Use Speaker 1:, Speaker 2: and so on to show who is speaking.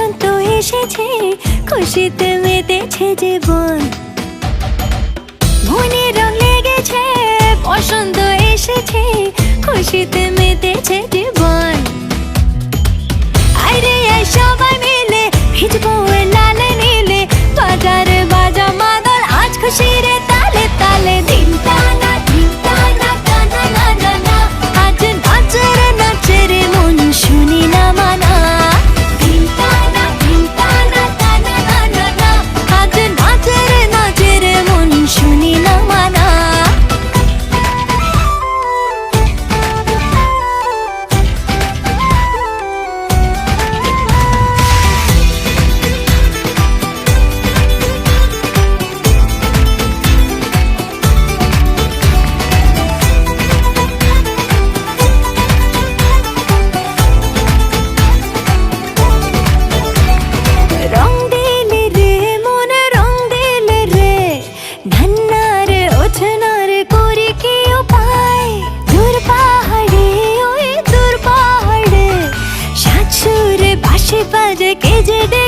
Speaker 1: বসন্ত এসেছে খুশিতে মেতেছে জীবন। ভুনে রং লেগেছে বসন্ত এসেছে খুশিতে থেকে যে